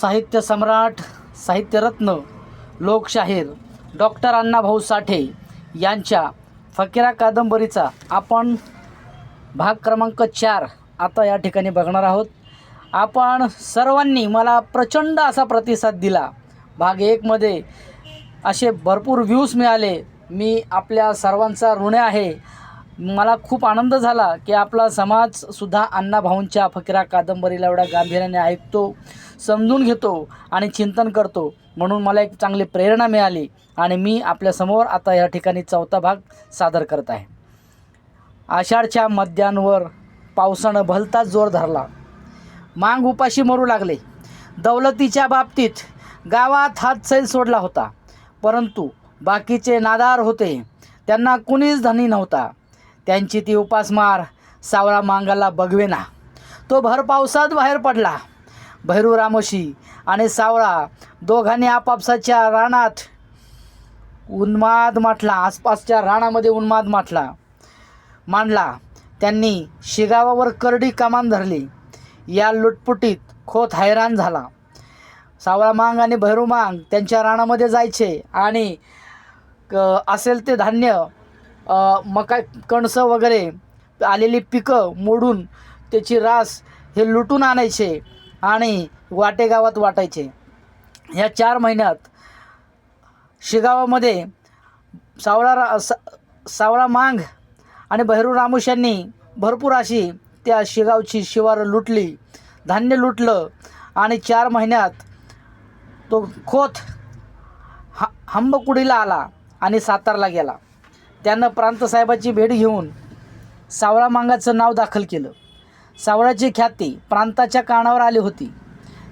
साहित्य सम्राट साहित्यरत्न लोकशाहीर डॉक्टर अण्णाभाऊ साठे यांच्या फकीरा कादंबरीचा आपण भाग क्रमांक चार आता या ठिकाणी बघणार आहोत. आपण सर्वांनी मला प्रचंड असा प्रतिसाद दिला. भाग एकमध्ये असे भरपूर व्ह्यूज मिळाले. मी आपल्या सर्वांचा ऋण आहे. मला खूप आनंद झाला की आपला समाजसुद्धा अण्णाभाऊंच्या फकीरा कादंबरीला एवढ्या गांभीर्याने ऐकतो समजून घेतो आणि चिंतन करतो. म्हणून मला एक चांगली प्रेरणा मिळाली आणि मी आपल्यासमोर आता या ठिकाणी चौथा भाग सादर करत आहे. आषाढच्या मध्यांवर पावसानं भलताच जोर धरला. मांग उपाशी मरू लागले. दौलतीच्या बाबतीत गावात हात सैल सोडला होता. परंतु बाकीचे नादार होते. त्यांना कुणीच धनी नव्हता. त्यांची ती उपासमार सावळा मांगाला बघवेना. तो भर पावसात बाहेर पडला. भैरू रामोशी आणि सावळा दोघांनी आपापसाच्या रानात उन्माद माटला आसपासच्या रानामध्ये उन्माद माटला मांडला. त्यांनी शिगावावर करडी कमान धरली. या लुटपुटीत खोत हैराण झाला. सावळा मांग आणि भैरू मांग त्यांच्या रानामध्ये जायचे आणि क असेल ते धान्य मका कणसं वगैरे आलेली पिकं मोडून त्याची रास हे लुटून आणायचे आणि वाटेगावात वाटायचे. ह्या चार महिन्यात शिगावामध्ये सावळा रा सा सावळा मांग आणि भैरू रामोश यांनी भरपूर अशी त्या शिगावची शिवारं लुटली धान्य लुटलं आणि चार महिन्यात तो खोत ह हंबकुडीला आला आणि सातारला गेला. त्यानं प्रांतसाहेबाची भेट घेऊन सावळा मांगाचं नाव दाखल केलं. सावळाची ख्याती प्रांताच्या कानावर आली होती.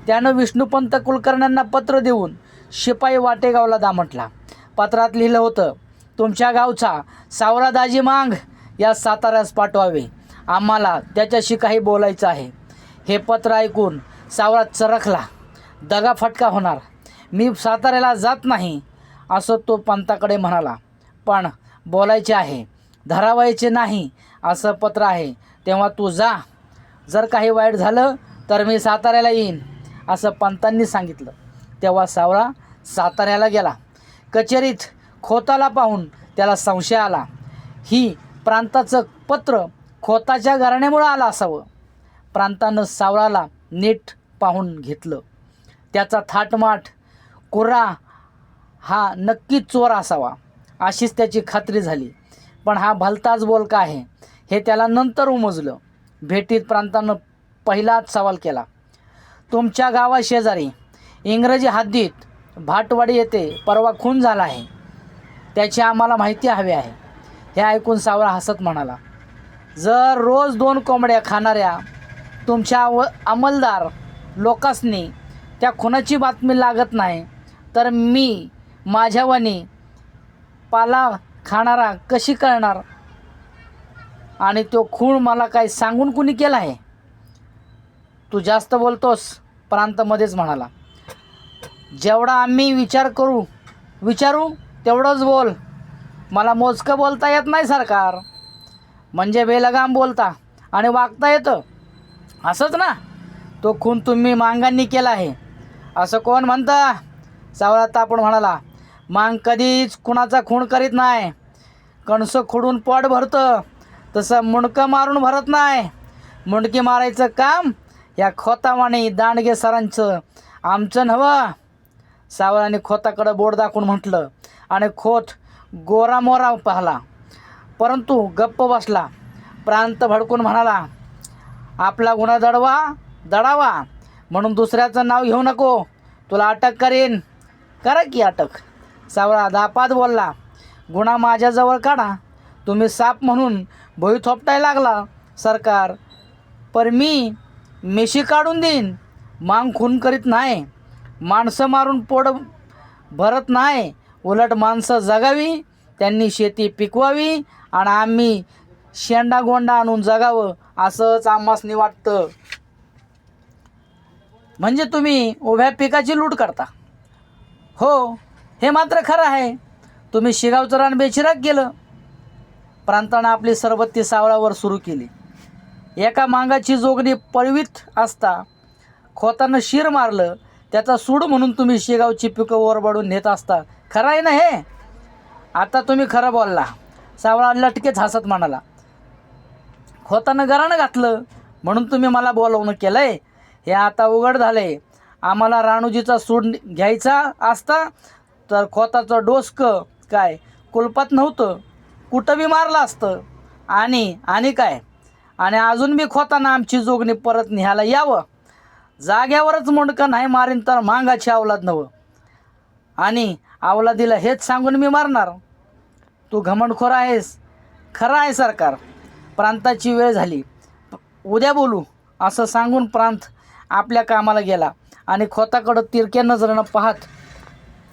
त्यानं विष्णुपंत कुलकर्ण्यांना पत्र देऊन शिपाई वाटेगावला दामटला. पत्रात लिहिलं होतं तुमच्या गावचा सावळा दाजी मांग या साताऱ्यास पाठवावे. आम्हाला त्याच्याशी काही बोलायचं आहे. हे पत्र ऐकून सावळा चरखला. दगा फटका होणार. मी साताऱ्याला जात नाही असं तो पंताकडे म्हणाला. पण बोलायचे आहे. धरावायचे नाही असं पत्र आहे. तेव्हा तू जा. जर काही वाईट झालं तर मी साताऱ्याला येईन असं पंतांनी सांगितलं. तेव्हा सावळा साताऱ्याला गेला. कचेरीत खोताला पाहून त्याला संशय आला. ही प्रांताचं पत्र खोताच्या घराण्यामुळं आलं असावं. प्रांतानं सावळाला नीट पाहून घेतलं. त्याचा थाटमाट कुर्रा हा नक्की चोर असावा. अशीच त्याची खात्री झाली. पण हा भलताच बोलका आहे. हे त्याला नंतर उमजलं. भेटीत प्रांतानं पहिलाच सवाल केला. तुमच्या गावा शेजारी इंग्रजी हद्दीत भाटवाडी येथे परवा खून झाला आहे. त्याची आम्हाला माहिती हवी आहे. हे ऐकून सावळा हसत म्हणाला जर रोज दोन कोंबड्या खाणाऱ्या तुमच्या व अंमलदार लोकांसनी त्या खुनाची बातमी लागत नाही तर मी माझ्यावानी पाला खाणारा कशी कळणार आणि तो खूण मला काय सांगून कुणी केला आहे? तू जास्त बोलतोस प्रांतमध्येच म्हणाला. जेवढा आम्ही विचार करू विचारू तेवढंच बोल. मला मोजकं बोलता येत नाही सरकार. म्हणजे बेलगाम बोलता आणि वागता येतं. असंच ना? तो खून तुम्ही मांगांनी केला आहे. असं कोण म्हणता? सावळा तापण म्हणाला. मांग कधीच कुणाचा खूण करीत नाही. कणसं खुडून पोट भरतं तसं मुंडकं मारून भरत नाही. मुंडकी मारायचं काम या खोतावाणी दांडगे सरांचं. आमचं नवं सावळाने खोताकडं बोट दाखवून म्हटलं आणि खोत गोरा मोरा पाहला. परंतु गप्प बसला. प्रांत भडकून म्हणाला आपला गुन्हा दडवा दडावा. म्हणून दुसऱ्याचं नाव घेऊ नको. तुला अटक करीन. करा की अटक. सावळा दापात बोलला गुन्हा माझ्याजवळ काढा. तुम्ही साप म्हणून भोई थोपटायला लागला. सरकार पर मी मेशी काढून देईन. मांग खून करीत नाही. माणसं मारून पोट भरत नाही. उलट माणसं जगावी त्यांनी शेती पिकवावी आणि आम्ही शेंडागोंडा आणून जगावं असंच आम्हासनी वाटतं. म्हणजे तुम्ही उभ्या पिकाची लूट करता. हो हे मात्र खरं आहे. तुम्ही शिगावचं रान बेचिराग केलं. प्रांतानं आपली सरबत्ती सावळावर सुरू केली. एका मांगाची जोगणी पळवीत असता खोतानं शिर मारलं. त्याचा सूड म्हणून तुम्ही शेगावची पिकं ओरबाडून नेत असता. खरं आहे ना हे? आता तुम्ही खरं बोलला. सावळा लटकेच हसत म्हणाला. खोतानं घरानं घातलं. म्हणून तुम्ही मला बोलवणं केलं आहे हे आता उघड झालं आहे आम्हाला राणूजीचा सूड घ्यायचा असता तर खोताचं डोसकं काय? कुलपात नव्हतं. कुठं बी मारलं असतं. आणि आणि काय? आणि अजून बी खोताना आमची जोगणी परत न्यायला यावं. जाग्यावरच मुंडकं नाही मारीन तर मांगाची अवलाद नवं. आणि अवलादीला हेच सांगून मी मारणार. तू घमंडखोर आहेस. खरं आहे सरकार. प्रांताची वेळ झाली. उद्या बोलू. असं सांगून प्रांत आपल्या कामाला गेला. आणि खोताकडं तिरक्या नजरेनं पाहत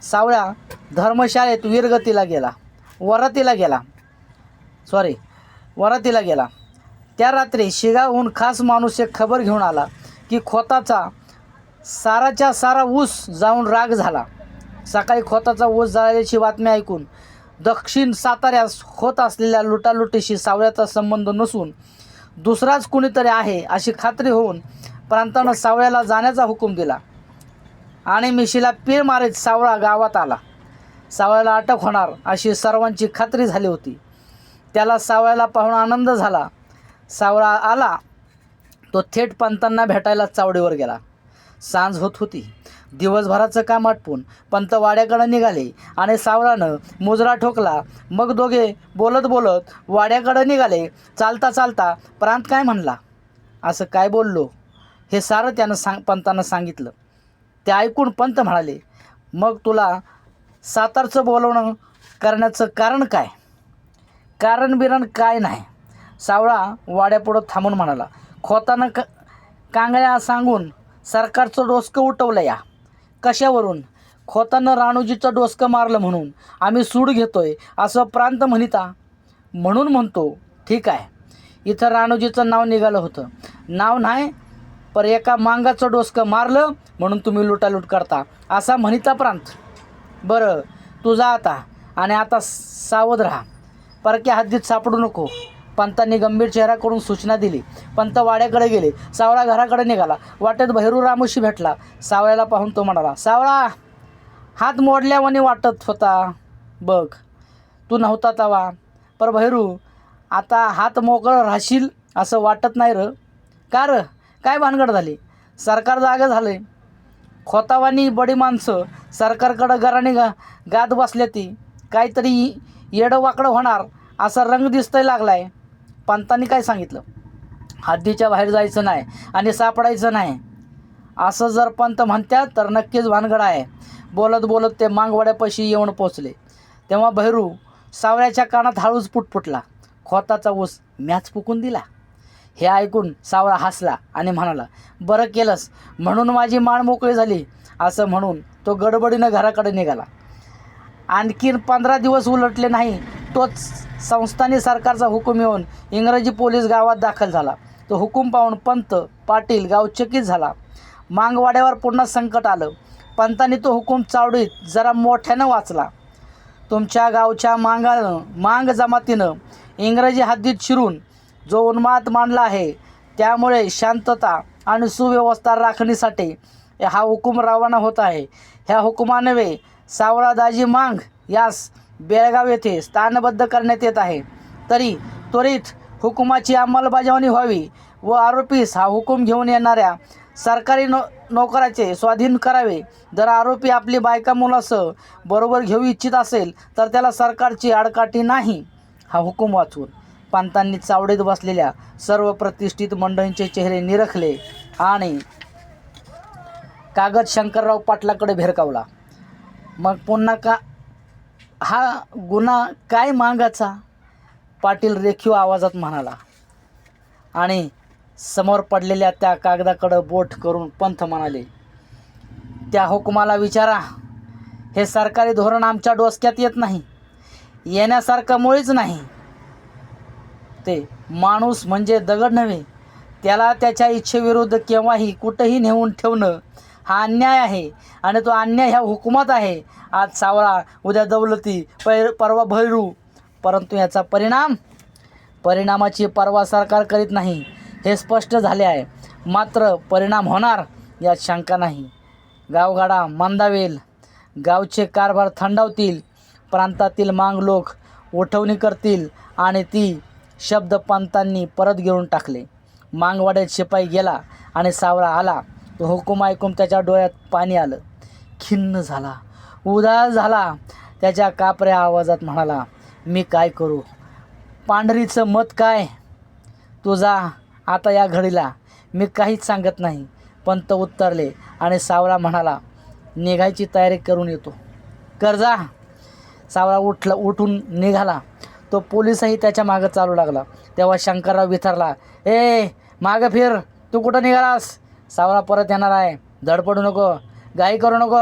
सावळ्या धर्मशाळेत वीरगतीला गेला. वरातीला गेला. सॉरी वरातीला गेला. त्या रात्री शिगावहून खास माणूस एक खबर घेऊन आला की खोताचा साराच्या सारा ऊस जाऊन राग झाला. सकाळी खोताचा ऊस जाळल्याची बातमी ऐकून दक्षिण साताऱ्यास होत असलेल्या लुटालुटीशी सावळ्याचा संबंध नसून दुसराच कुणीतरी आहे अशी खात्री होऊन प्रांतानं सावळ्याला जाण्याचा हुकूम दिला. आणि मिशीला पीर मारीत सावळा गावात आला. सावळ्याला अटक होणार अशी सर्वांची खात्री झाली होती. त्याला सावळ्याला पाहून आनंद झाला. सावळा आला. तो थेट पंतांना भेटायला चावडीवर गेला. सांज होत होती. दिवसभराचं काम आटपून पंत वाड्याकडं निघाले आणि सावळानं मुजरा ठोकला. मग दोघे बोलत बोलत वाड्याकडं निघाले. चालता चालता प्रांत काय म्हणला? असं काय बोललो? हे सारं त्यानं सांग पंतानं सांगितलं. ते ऐकून पंत म्हणाले मग तुला सातारचं बोलवणं करण्याचं कारण काय? कारण बिरण काय नाही सावळा वाड्यापुढं थांबून म्हणाला. खोतानं क कांगळ्या सांगून सरकारचं डोसकं उठवलं या. कशावरून? खोतानं राणूजीचं डोसकं मारलं म्हणून. आम्ही सूड घेतोय असं प्रांत म्हणिता. म्हणून म्हणतो ठीक आहे. इथं राणूजीचं नाव निघालं होतं. नाव नाही पर एका मांगाचं डोसकं मारलं म्हणून तुम्ही लुटालूट करता. असा म्हणिता प्रांत. बरं तू जा आता आणि आता सावध राहा. परक्या हद्दीत सापडू नको. पंतांनी गंभीर चेहरा करून सूचना दिली. पंत वाड्याकडे गेले. सावळा घराकडे निघाला. वाटेत भैरू रामोशी भेटला. सावळ्याला पाहून तो म्हणाला सावळा हात मोडल्यावाने वाटत होता. बघ तू नव्हता तवा. पर भैरू आता हात मोकळं राहशील असं वाटत नाही र. का र? काय भानगड झाली? सरकार जागं झालं. खोतावानी बडी माणसं सरकारकडं घराने गा गात बसल्या ती. काहीतरी येडं वाकडं होणार असा रंग दिसतंय लागलाय. पंतांनी काय सांगितलं? हद्दीच्या बाहेर जायचं नाही आणि सापडायचं नाही. असं जर पंत म्हणत्या तर नक्कीच भानगड आहे. बोलत बोलत ते मांगवाड्यापाशी येऊन पोचले तेव्हा भैरू सावळ्याच्या कानात हळूच पुटपुटला. खोताचा ऊस मॅच फुकून दिला. हे ऐकून सावळा हसला आणि म्हणाला बरं केलंस म्हणून माझी मान मोकळी झाली. असं म्हणून तो गडबडीनं घराकडे निघाला. आणखीन पंधरा दिवस उलटले नाही तोच संस्थानी सरकारचा हुकूम येऊन इंग्रजी पोलीस गावात दाखल झाला. तो हुकूम पाहून पंत पाटील गावचकित झाला. मांगवाड्यावर पुन्हा संकट आलं. पंतांनी तो हुकूम चावडीत जरा मोठ्यानं वाचला. तुमच्या गावच्या मांगानं मांग जमातीनं इंग्रजी हद्दीत शिरून जो उन्माद मानला आहे त्यामुळे शांतता आणि सुव्यवस्था राखणीसाठी हा हुकूम रवाना होत आहे. ह्या हुकुमानवे सावळादाजी मांग यास बेळगाव येथे स्थानबद्ध करण्यात येत आहे. तरी त्वरित हुकुमाची अंमलबजावणी व्हावी व आरोपीस हा हुकूम घेऊन येणाऱ्या सरकारी नो नोकराचे स्वाधीन करावे. जर आरोपी आपली बायका मुलासह बरोबर घेऊ इच्छित असेल तर त्याला सरकारची आडकाठी नाही हा हुकूम वाचून पंतांनी चावडीत बसलेल्या सर्व प्रतिष्ठित मंडळींचे चेहरे निरखले आणि कागद शंकरराव पाटलाकडे भेरकावला. मग पुन्हा का हा गुन्हा काय मागाचा? पाटील रेखीव आवाजात म्हणाला. आणि समोर पडलेल्या त्या कागदाकडं बोट करून पंथ म्हणाले त्या हुकुमाला विचारा. हे सरकारी धोरण आमच्या डोसक्यात येत नाही. येण्यासारखं मुळीच नाही. ते माणूस म्हणजे दगड नव्हे. त्याला त्याच्या इच्छेविरुद्ध केव्हाही कुठंही नेऊन ठेवणं हा अन्याय आहे. आणि तो अन्याय ह्या हुकुमात आहे. आज सावळा उद्या दौलती पैर परवा भैरू. परंतु याचा परिणाम? परिणामाची पर्वा सरकार करीत नाही. हे स्पष्ट झाले आहे. मात्र परिणाम होणार यात शंका नाही. गावगाडा मंदावेल गावचे कारभार थंडावतील. प्रांतातील मांग लोक उठवणी करतील आणि ती शब्द पंतांनी परत घेऊन टाकले. मांगवाड्यात शिपाई गेला आणि सावळा आला. तो हुकूम ऐकून त्याच्या डोळ्यात पाणी आलं. खिन्न झाला. उदास झाला. त्याच्या कापऱ्या आवाजात म्हणाला मी काय करू? पांढरीचं मत काय? तू जा आता या घडीला मी काहीच सांगत नाही. पंत उत्तरले आणि सावळा म्हणाला निघायची तयारी करून येतो. कर जा. सावळा उठला उठून निघाला. तो पोलिसही त्याच्या मागं चालू लागला. तेव्हा शंकरराव विचारला ए मागं फिर तू कुठं निघालास? सावळा परत येणार आहे. धडपडू नको गाई करू नको.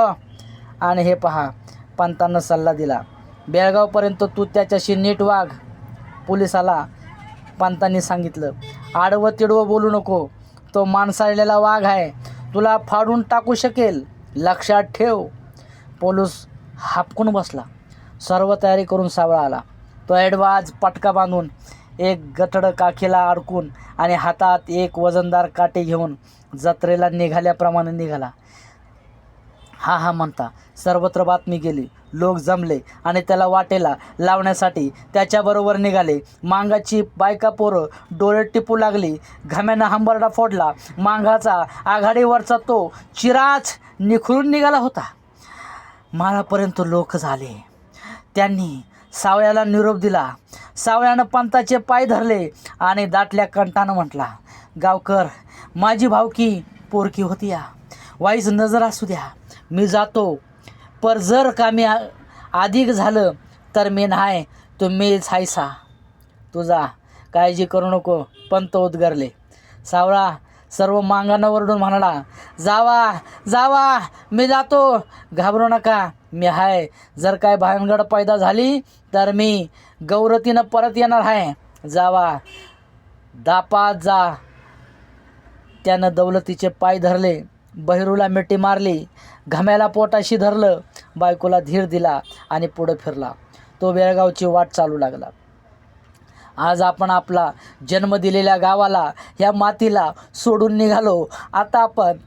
आणि हे पहा पंतांना सल्ला दिला. बेळगावपर्यंत तू त्याच्याशी नीट वाघ. पोलिसाला पंतांनी सांगितलं आडवं तिडवं बोलू नको. तो माणसाळलेला वाघ आहे. तुला फाडून टाकू शकेल. लक्षात ठेव. पोलीस हापकून बसला. सर्व तयारी करून सावळा आला. तो ॲडवाज पटका बांधून एक गठड काखेला अडकून आणि हातात एक वजनदार काटे घेऊन जत्रेला निघाल्याप्रमाणे निघाला. हा हा म्हणता सर्वत्र बातमी गेली. लोक जमले आणि त्याला वाटेला लावण्यासाठी त्याच्याबरोबर निघाले. मांगाची बायका पोरं डोळे टिपू लागली. घाम्यानं हंबरडा फोडला. मांगाचा आघाडीवरचा तो चिराच निखरून निघाला होता. माळापर्यंत लोक झाले. त्यांनी सावळ्याला निरोप दिला. सावळ्यानं पंताचे पाय धरले आणि दाटल्या कंठानं म्हटला गावकर माझी भावकी पोरकी होती या वाईज नजर असू द्या. मी जातो. पर जर कामी अधिक झालं तर मी नाही तुम्हीच हायसा. तुझा काळजी करू नको. पंत उद्गारले. सावळा सर्व मांगानं ओरडून म्हणाला जावा जावा. मी जातो. घाबरू नका. मी आहे जर काय भानगड पैदा झाली तर मी गौरतीनं परत येणार आहे जावा. दापा जा. त्यानं दौलतीचे पाय धरले. बहिरूला मिठी मारली. घम्याला पोटाशी धरलं. बायकोला धीर दिला आणि पुढं फिरला. तो बेळगावची वाट चालू लागला. आज आपण आपला जन्म दिलेल्या गावाला ह्या मातीला सोडून निघालो. आता आपण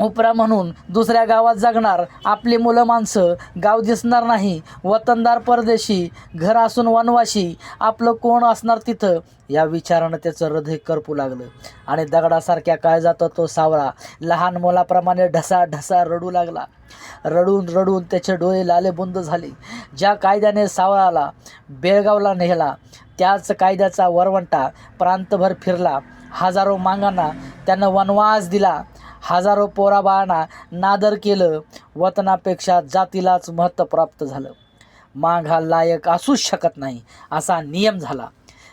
उपरा म्हणून दुसऱ्या गावात जगणार आपली मुलं माणसं गाव दिसणार नाही वतनदार परदेशी घर असून वनवाशी आपलं कोण असणार तिथं? या विचारानं त्याचं हृदय करपू लागलं. आणि दगडासारख्या काय जातो तो सावळा लहान मुलाप्रमाणे ढसा ढसा रडू लागला. रडून रडून त्याचे डोळे लालेबुंद झाले. ज्या कायद्याने सावळाला बेळगावला नेला त्याच कायद्याचा वरवंटा प्रांतभर फिरला. हजारो मांगांना त्यानं वनवास दिला. हजारो पोराबाळांना नादर केलं वतनापेक्षा जातीलाच महत्त्व प्राप्त झालं. मांग हा लायक असूच शकत नाही असा नियम झाला.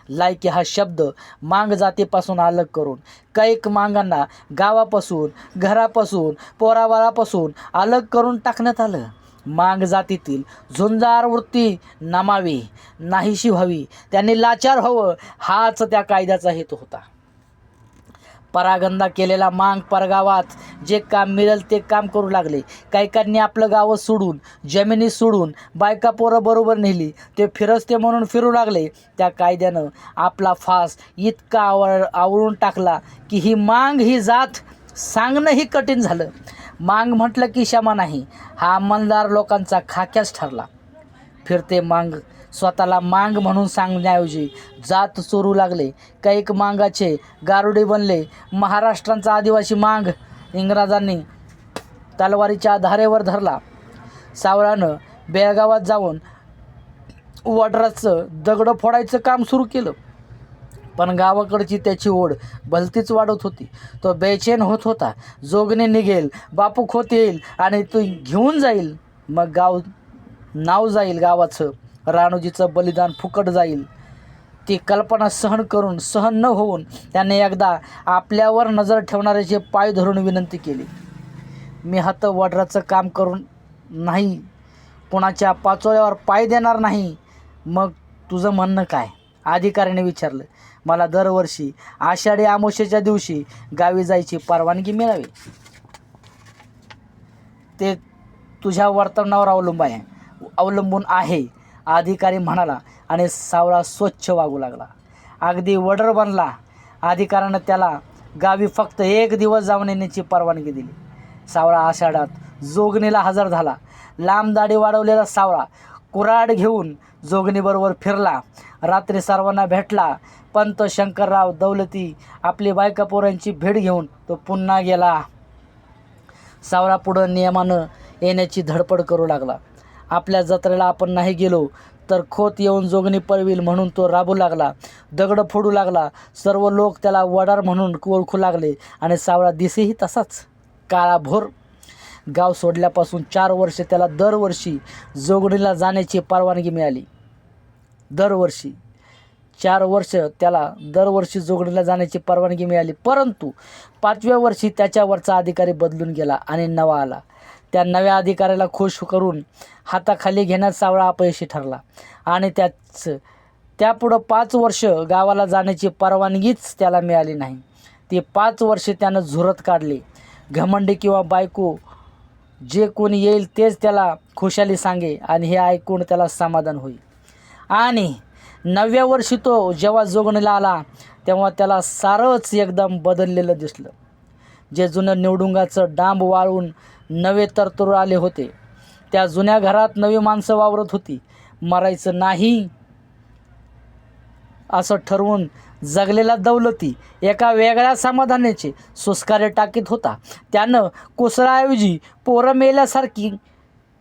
लायकी हा शब्द मांग जातीपासून अलग करून कैक मांगांना गावापासून घरापासून पोराबाळापासून अलग करून टाकण्यात आलं. मांग जातीतील झुंजार वृत्ती नमावी नाहीशी व्हावी त्यांनी लाचार व्हावं हाच त्या कायद्याचा हेतू होता. परागंदा केलेला मांग परगावात. जे काम मिळेल ते काम करू लागले. कायकांनी आपलं गावं सोडून जमिनी सोडून बायका पोरं बरोबर नेली. ते फिरस्ते म्हणून फिरू लागले. त्या कायद्यानं आपला फास इतका आवळ आवळून टाकला की ही मांग ही जात सांगणंही कठीण झालं. मांग म्हटलं की क्षमा नाही. हा अंमलदार लोकांचा खाक्याच ठरला. फिरते मांग स्वतःला मांग म्हणून सांगण्याऐवजी जात चोरू लागले. कैक मांगाचे गारुडे बनले. महाराष्ट्रांचा आदिवासी मांग इंग्रजांनी तलवारीच्या धारेवर धरला. सावळानं बेळगावात जाऊन वडराचं दगडं फोडायचं काम सुरू केलं. पण गावाकडची त्याची ओढ भलतीच वाढत होती. तो बेचैन होत होता. जोगने निघेल बापू खोत येईल आणि तो घेऊन जाईल. मग गाव नाव जाईल गावाचं. राणूजीचं बलिदान फुकट जाईल. ती कल्पना सहन करून सहन न होऊन त्याने एकदा आपल्यावर नजर ठेवणाऱ्याचे पाय धरून विनंती केली. मी हात वडराचं काम करून नाही कुणाच्या पाचोळ्यावर पाय देणार नाही. मग तुझं म्हणणं काय? अधिकाऱ्याने विचारलं. मला दरवर्षी आषाढी आमोशेच्या दिवशी गावी जायची परवानगी मिळावी. ते तुझ्या वर्तनावर अवलंब आहे. अवलंबून आहे. अधिकारी म्हणाला आणि सावळा स्वच्छ वागू लागला. अगदी वडर बनला. अधिकाऱ्यानं त्याला गावी फक्त एक दिवस जाऊन येण्याची परवानगी दिली. सावळा आषाढात जोगणीला हजर झाला. लांब दाढी वाढवलेला सावळा कुऱ्हाड घेऊन जोगणीबरोबर फिरला. रात्री सर्वांना भेटला. पंत शंकरराव दौलती आपली बायका पोरांची भेट घेऊन तो पुन्हा गेला. सावळा पुढं नियमानं येण्याची धडपड करू लागला. आपल्या जत्रेला आपण नाही गेलो तर खोत येऊन जोगणी पळवील म्हणून तो राबू लागला दगड फोडू लागला सर्व लोक त्याला वडार म्हणून ओळखू लागले आणि सावळा दिसेही तसाच काळाभोर. गाव सोडल्यापासून चार वर्ष त्याला दरवर्षी जोगणीला जाण्याची परवानगी मिळाली. दरवर्षी. चार वर्ष त्याला दरवर्षी जोगणीला जाण्याची परवानगी मिळाली परंतु पाचव्या वर्षी त्याच्यावरचा अधिकारी बदलून गेला आणि नवा आला. त्या नव्या अधिकाऱ्याला खुश करून हाताखाली घेण्यात सावळा अपयशी ठरला. आणि त्याच त्यापुढं पाच वर्ष गावाला जाण्याची परवानगीच त्याला मिळाली नाही. ती पाच वर्षे त्यानं झुरत काढली. घमंडी किंवा बायको जे कोणी येईल तेच त्याला खुशाली सांगे आणि हे ऐकून त्याला समाधान होईल. आणि नवव्या वर्षी तो जेव्हा जोगणीला आला तेव्हा त्याला सारंच एकदम बदललेलं दिसलं. जे जुनं निवडुंगाचं डांब वाळून नवे तरतूर आले होते. त्या जुन्या घरात नवी माणसं वावरत होती. मरायचं नाही असं ठरवून जगलेला दौलती एका वेगळ्या समाधानाचे सुस्कारे टाकीत होता. त्यानं कोसळाऐवजी पोरं मेल्यासारखी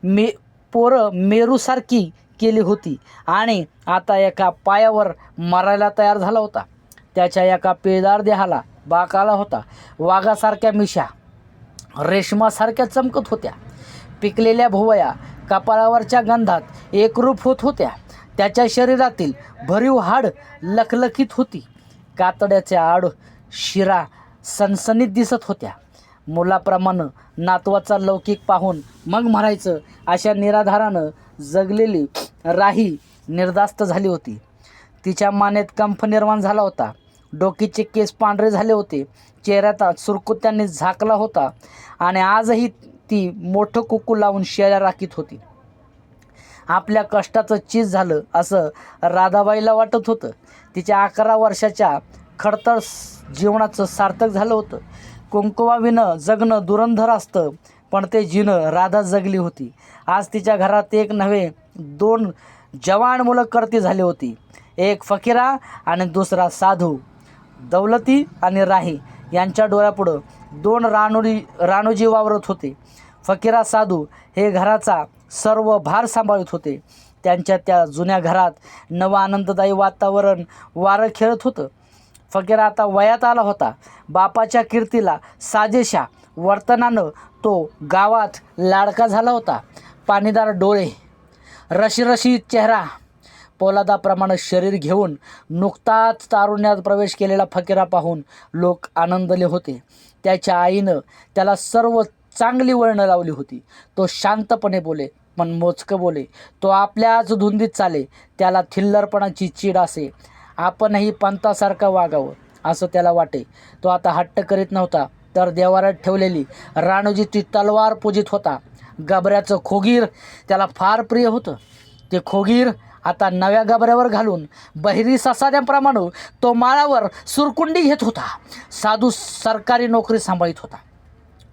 मे पोरं मेरूसारखी केली होती आणि आता एका पायावर मरायला तयार झाला होता. त्याच्या एका पिळदार देहाला बाक आला होता. वाघासारख्या मिशा रेशमासारख्या चमकत होत्या. पिकलेल्या भुवया कपाळावरच्या गंधात एकरूप होत होत्या. त्याच्या शरीरातील भरीव हाड लखलखीत होती. कातड्याच्या आड शिरा सनसनीत दिसत होत्या. मुलाप्रमाणे नातवाचा लौकिक पाहून मग म्हणायचं अशा निराधारानं जगलेली राही निर्दास्त झाली होती. तिच्या मानेत कंफ निर्माण झाला होता. डोकीचे केस पांढरे झाले होते. चेहऱ्यात सुरकुत्यांनी झाकला होता आणि आजही ती मोठं कुकू लावून शेळ्या राखीत होती. आपल्या कष्टाचं चीज झालं असं राधाबाईला वाटत होतं. तिच्या अकरा वर्षाच्या खडतर जीवनाचं सार्थक झालं होतं. कुंकुवाविनं जगणं दुरंधर असतं पण ते जिनं राधा जगली होती. आज तिच्या घरात एक नव्हे दोन जवान मुलं करती झाली होती. एक फकीरा आणि दुसरा साधू. दौलती आणि राही यांच्या डोळ्यापुढं दोन रानुरी रानोजी वावरत होते. फकीरा साधू हे घराचा सर्व भार सांभाळत होते. त्यांच्या त्या जुन्या घरात नवं आनंददायी वातावरण वारं खेळत होतं. फकीरा आता वयात आला होता. बापाच्या कीर्तीला साजेशा वर्तनानं तो गावात लाडका झाला होता. पाणीदार डोळे रशीरशी चेहरा पोलादाप्रमाणे शरीर घेऊन नुकताच तारुण्यात प्रवेश केलेला फकीरा पाहून लोक आनंदले होते. त्याच्या आईनं त्याला सर्व चांगली वळणं लावली होती. तो शांतपणे बोले पण मोजकं बोले तो आपल्याच धुंदीत चाले त्याला थिल्लरपणाची चीड असे आपणही पंतासारखं वागावं असं त्याला वाटे. तो आता हट्ट करीत नव्हता तर देवारात ठेवलेली राणूजीची तलवार पूजित होता. गबऱ्याचं खोगीर त्याला फार प्रिय होतं. ते खोगीर आता नव्या गबऱ्यावर घालून बहिरी ससाद्याप्रमाणे तो माळावर सुरकुंडी घेत होता. साधू सरकारी नोकरी सांभाळीत होता.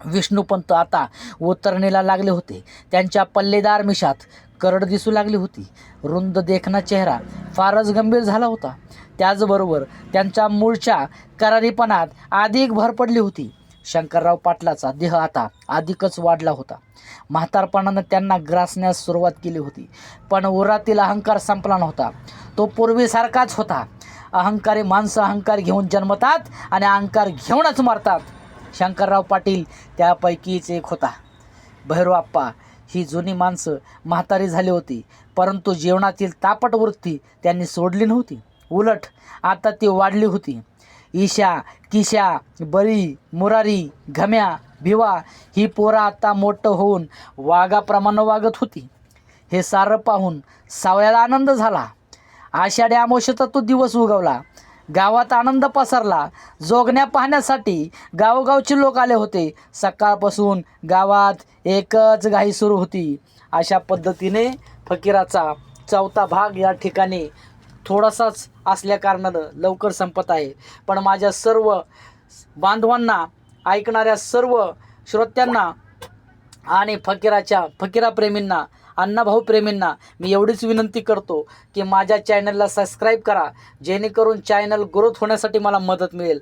विष्णुपंत आता उतरणीला लागले होते. त्यांच्या पल्लेदार मिशात करड दिसू लागली होती. रुंद देखणा चेहरा फारच गंभीर झाला होता. त्याचबरोबर त्यांच्या मूळच्या करारीपणात अधिक भर पडली होती. शंकरराव पाटलाचा देह आता अधिकच वाढला होता. म्हातारपणानं त्यांना ग्रासण्यास सुरुवात केली होती. पण उरातील अहंकार संपला नव्हता. तो पूर्वीसारखाच होता. अहंकारी माणसं अहंकार घेऊन जन्मतात आणि अहंकार घेऊनच मरतात. शंकरराव पाटील त्यापैकीच एक होता. भैरवाप्पा ही जुनी माणसं म्हातारी झाली होती परंतु जीवनातील तापट वृत्ती त्यांनी सोडली नव्हती. उलट आता ती वाढली होती. ईशा किशा बळी मुरारी घम्या भिवा ही पोरं आता मोठं होऊन वाघाप्रमाणे वागत होती. हे सारं पाहून सावळ्याला आनंद झाला. आषाढी आमोशाचा तो दिवस उगवला. गावात आनंद पसरला. जोगण्या पाहण्यासाठी गावोगावचे लोक आले होते. सकाळपासून गावात एकच घाई सुरू होती. अशा पद्धतीने फकीराचा चौथा भाग या ठिकाणी थोडासाच असल्या कारणानं लवकर संपत आहे. पण माझ्या सर्व बांधवांना ऐकणाऱ्या सर्व श्रोत्यांना आणि फकीराच्या फकीराप्रेमींना अण्णाभाऊ प्रेमींना मी एवढीच विनंती करतो की माझ्या चॅनलला सबस्क्राईब करा. जेणेकरून चॅनल ग्रोथ होण्यासाठी मला मदत मिळेल.